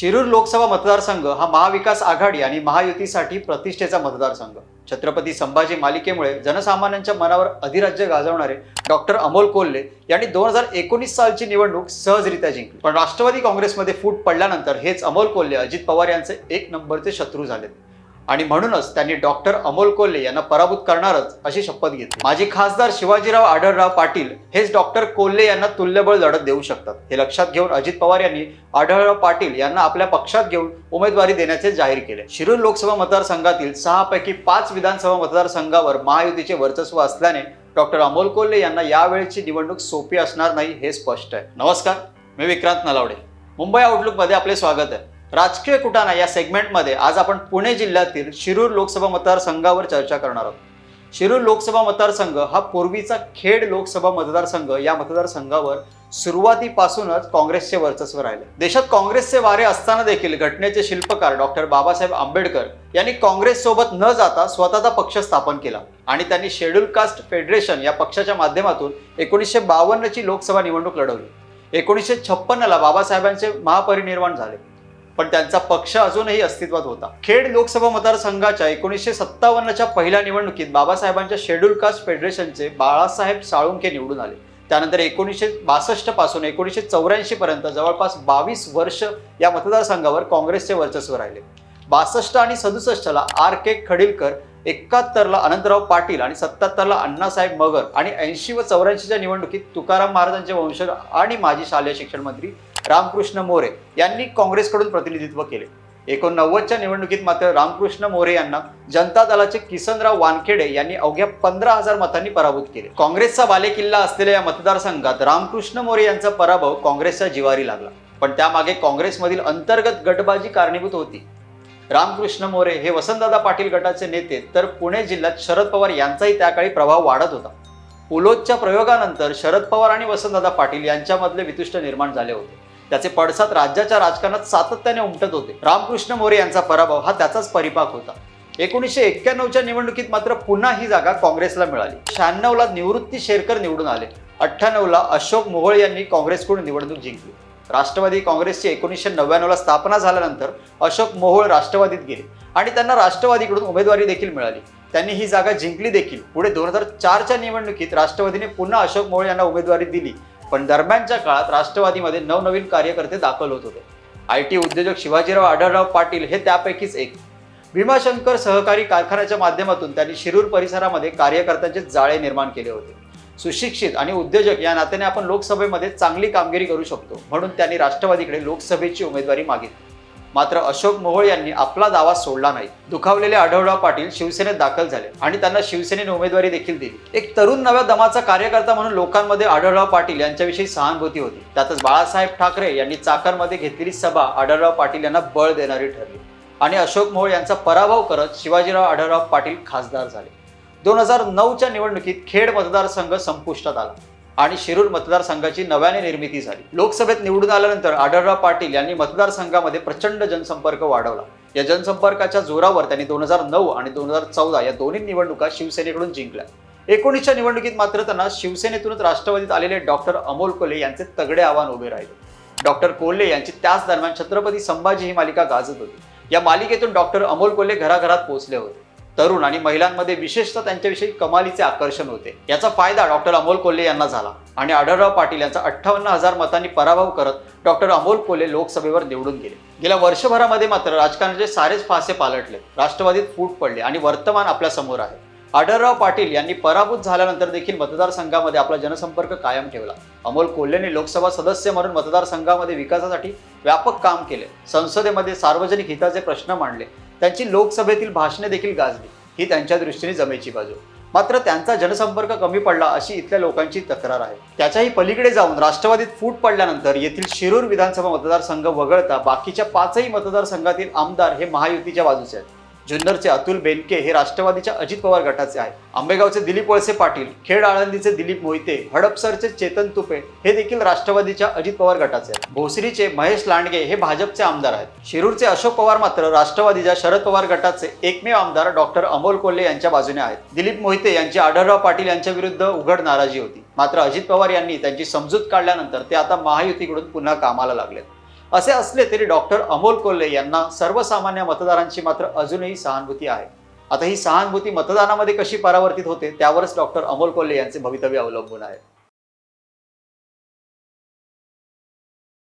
शिरूर लोकसभा मतदारसंघ हा महाविकास आघाडी आणि महायुतीसाठी प्रतिष्ठेचा मतदारसंघ. छत्रपती संभाजी मालिकेमुळे जनसामान्यांच्या मनावर अधिराज्य गाजवणारे डॉक्टर अमोल कोल्हे यांनी दोन हजार एकोणीस सालची निवडणूक सहजरित्या जिंकली. पण राष्ट्रवादी काँग्रेसमध्ये फूट पडल्यानंतर हेच अमोल कोल्हे अजित पवार यांचे एक नंबरचे शत्रू झालेत. आणि म्हणूनच त्यांनी डॉक्टर अमोल कोल्हे यांना पराभूत करणारच अशी शपथ घेतली. माजी खासदार शिवाजीराव आढळराव पाटील हेच डॉक्टर कोल्हे यांना तुल्यबळ लढत देऊ शकतात. हे लक्षात घेऊन अजित पवार यांनी आढळराव पाटील यांना आपल्या पक्षात घेऊन उमेदवारी देण्याचे जाहीर केले. शिरूर लोकसभा मतदारसंघातील सहापैकी पाच विधानसभा मतदारसंघावर महायुतीचे वर्चस्व असल्याने डॉक्टर अमोल कोल्हे यांना यावेळची निवडणूक सोपी असणार नाही हे स्पष्ट आहे. नमस्कार मी विक्रांत नलावडे. मुंबई आउटलुकमध्ये आपले स्वागत आहे. राजकीय कुटाणा या सेगमेंटमध्ये आज आपण पुणे जिल्ह्यातील शिरूर लोकसभा मतदारसंघावर चर्चा करणार आहोत. शिरूर लोकसभा मतदारसंघ हा पूर्वीचा खेड लोकसभा मतदारसंघ या मतदारसंघावर सुरुवातीपासूनच काँग्रेसचे वर्चस्व राहिले. देशात काँग्रेसचे वारे असताना देखील घटनेचे शिल्पकार डॉक्टर बाबासाहेब आंबेडकर यांनी काँग्रेस सोबत न जाता स्वतःचा पक्ष स्थापन केला आणि त्यांनी शेड्यूल कास्ट फेडरेशन या पक्षाच्या माध्यमातून एकोणीसशे बावन्नची लोकसभा निवडणूक लढवली. एकोणीसशे छप्पन्नला बाबासाहेबांचे महापरिनिर्वाण झाले. पण त्यांचा पक्ष अजूनही अस्तित्वात होता. खेड लोकसभा मतदारसंघाच्या एकोणीसशे सत्तावन्नच्या पहिल्या निवडणुकीत बाबासाहेबांच्या शेड्यूल कास्ट फेडरेशनचे बाळासाहेब साळुंके निवडून आले. त्यानंतर एकोणीसशे बासष्टपासून एकोणीसशे चौऱ्याऐंशी पर्यंत जवळपास बावीस वर्ष या मतदारसंघावर काँग्रेसचे वर्चस्व राहिले. बासष्ट आणि सदुसष्टला आर के खडीलकर एकाहत्तरला अनंतराव पाटील आणि सत्याहत्तरला अण्णासाहेब मगर आणि ऐंशी व चौऱ्याऐंशीच्या निवडणुकीत तुकाराम महाराजांचे वंशज आणि माजी शालेय शिक्षण मंत्री रामकृष्ण मोरे यांनी काँग्रेसकडून प्रतिनिधित्व केले. एकोणनव्वदच्या निवडणुकीत मात्र रामकृष्ण मोरे यांना जनता दलाचे किसनराव वानखेडे यांनी अवघ्या पंधरा हजार मतांनी पराभूत केले. काँग्रेसचा बालेकिल्ला असलेल्या या मतदारसंघात रामकृष्ण मोरे यांचा पराभव काँग्रेसच्या जिवारी लागला. पण त्यामागे काँग्रेसमधील अंतर्गत गटबाजी कारणीभूत होती. रामकृष्ण मोरे हे वसंतदादा पाटील गटाचे नेते तर पुणे जिल्ह्यात शरद पवार यांचाही त्या काळी प्रभाव वाढत होता. पुलोदच्या प्रयोगानंतर शरद पवार आणि वसंतदादा पाटील यांच्यामधले वितुष्ट निर्माण झाले होते. त्याचे पडसाद राज्याच्या राजकारणात सातत्याने उमटत होते. रामकृष्ण मोरे यांचा पराभव हा त्याचाच परिपाक होता. एकोणीसशे एक्क्याण्णवच्या निवडणुकीत मात्र पुन्हा ही जागा काँग्रेसला मिळाली. शहाण्णवला निवृत्ती शेरकर निवडून आले. अठ्ठ्याण्णवला अशोक मोहोळ यांनी काँग्रेसकडून निवडणूक जिंकली. राष्ट्रवादी काँग्रेसची एकोणीसशे नव्याण्णवला स्थापना झाल्यानंतर अशोक मोहोळ राष्ट्रवादीत गेले आणि त्यांना राष्ट्रवादीकडून उमेदवारी देखील मिळाली. त्यांनी ही जागा जिंकली देखील. पुढे दोन हजार चारच्या निवडणुकीत राष्ट्रवादीने पुन्हा अशोक मोहोळ यांना उमेदवारी दिली. पण दरम्यानच्या काळात राष्ट्रवादीमध्ये नवनवीन कार्यकर्ते दाखल होत होते. आय टी उद्योजक शिवाजीराव आढळराव पाटील हे त्यापैकीच एक. भीमाशंकर सहकारी कारखान्याच्या माध्यमातून त्यांनी शिरूर परिसरामध्ये कार्यकर्त्यांचे जाळे निर्माण केले होते. सुशिक्षित आणि उद्योजक या नात्याने आपण लोकसभेमध्ये चांगली कामगिरी करू शकतो म्हणून त्यांनी राष्ट्रवादीकडे लोकसभेची उमेदवारी मागितली. मात्र अशोक मोहोळ यांनी आपला दावा सोडला नाही. दुखावलेले आढळराव पाटील शिवसेनेत दाखल झाले आणि त्यांना शिवसेनेने उमेदवारी देखील दिली. एक तरुण नव्या दमाचा कार्यकर्ता म्हणून लोकांमध्ये आढळराव पाटील यांच्याविषयी सहानुभूती होती. त्यातच बाळासाहेब ठाकरे यांनी चाकरमध्ये घेतलेली सभा आढळराव पाटील यांना बळ देणारी ठरली आणि अशोक मोहोळ यांचा पराभव करत शिवाजीराव आढळराव पाटील खासदार झाले. दोन हजार नऊच्या निवडणुकीत खेड मतदारसंघ संपुष्टात आला. आणि शिरूर मतदारसंघाची नव्याने निर्मिती झाली. लोकसभेत निवडून आल्यानंतर आढळराव पाटील यांनी मतदारसंघामध्ये प्रचंड जनसंपर्क वाढवला. या जनसंपर्काच्या जोरावर त्यांनी दोन हजार नऊ आणि दोन हजार चौदा या दोन्ही निवडणुका शिवसेनेकडून जिंकल्या. एकोणीसच्या निवडणुकीत मात्र त्यांना शिवसेनेतूनच राष्ट्रवादीत आलेले डॉक्टर अमोल कोल्हे यांचे तगडे आव्हान उभे राहिले. डॉक्टर कोल्हे यांची त्याच दरम्यान छत्रपती संभाजी ही मालिका गाजत होती. या मालिकेतून डॉक्टर अमोल कोल्हे घराघरात पोहोचले होते. तरुण आणि महिलांमध्ये विशेषतः त्यांच्याविषयी कमालीचे आकर्षण होते. याचा फायदा डॉक्टर अमोल कोल्हे यांना झाला आणि आढळराव पाटील यांचा अठ्ठावन्न हजार मतांनी पराभव करत डॉक्टर अमोल कोल्हे लोकसभेवर निवडून गेले. गेल्या वर्षभरामध्ये मात्र राजकारणाचे सारेच फासे पालटले. राष्ट्रवादीत फूट पडले आणि वर्तमान आपल्यासमोर आहे. आढळराव पाटील यांनी पराभूत झाल्यानंतर देखील मतदारसंघामध्ये आपला जनसंपर्क कायम ठेवला. अमोल कोल्हेने लोकसभा सदस्य म्हणून मतदारसंघामध्ये विकासासाठी व्यापक काम केले. संसदेमध्ये सार्वजनिक हिताचे प्रश्न मांडले. त्यांची लोकसभेतील भाषणे देखील गाजली. ही त्यांच्या दृष्टीने जमेची बाजू. मात्र त्यांचा जनसंपर्क कमी पडला अशी इथल्या लोकांची तक्रार आहे. त्याच्याही पलीकडे जाऊन राष्ट्रवादीत फूट पडल्यानंतर येथील शिरूर विधानसभा मतदारसंघ वगळता बाकीच्या पाचही मतदारसंघातील आमदार हे महायुतीच्या बाजूचे आहेत. जुन्नरचे अतुल बेनके हे राष्ट्रवादीच्या अजित पवार गटाचे आहेत. आंबेगावचे दिलीप वळसे पाटील खेड आळंदीचे दिलीप मोहिते हडपसरचे चेतन तुपे हे देखील राष्ट्रवादीच्या अजित पवार गटाचे आहेत. भोसरीचे महेश लांडगे हे भाजपचे आमदार आहेत. शिरूरचे अशोक पवार मात्र राष्ट्रवादीच्या शरद पवार गटाचे एकमेव आमदार डॉक्टर अमोल कोल्हे यांच्या बाजूने आहेत. दिलीप मोहिते यांची आढळराव पाटील यांच्या विरुद्ध उघड नाराजी होती. मात्र अजित पवार यांनी त्यांची समजूत काढल्यानंतर ते आता महायुतीकडून पुन्हा कामाला लागलेत. असे असले तरी डॉक्टर अमोल कोल्हे यांना सर्वसामान्य मतदारांची मात्र अजूनही सहानुभूती आहे. आता ही सहानुभूती मतदानामध्ये कशी परावर्तित होते त्यावरच डॉक्टर अमोल कोल्हे यांचे भवितव्य अवलंबून आहे.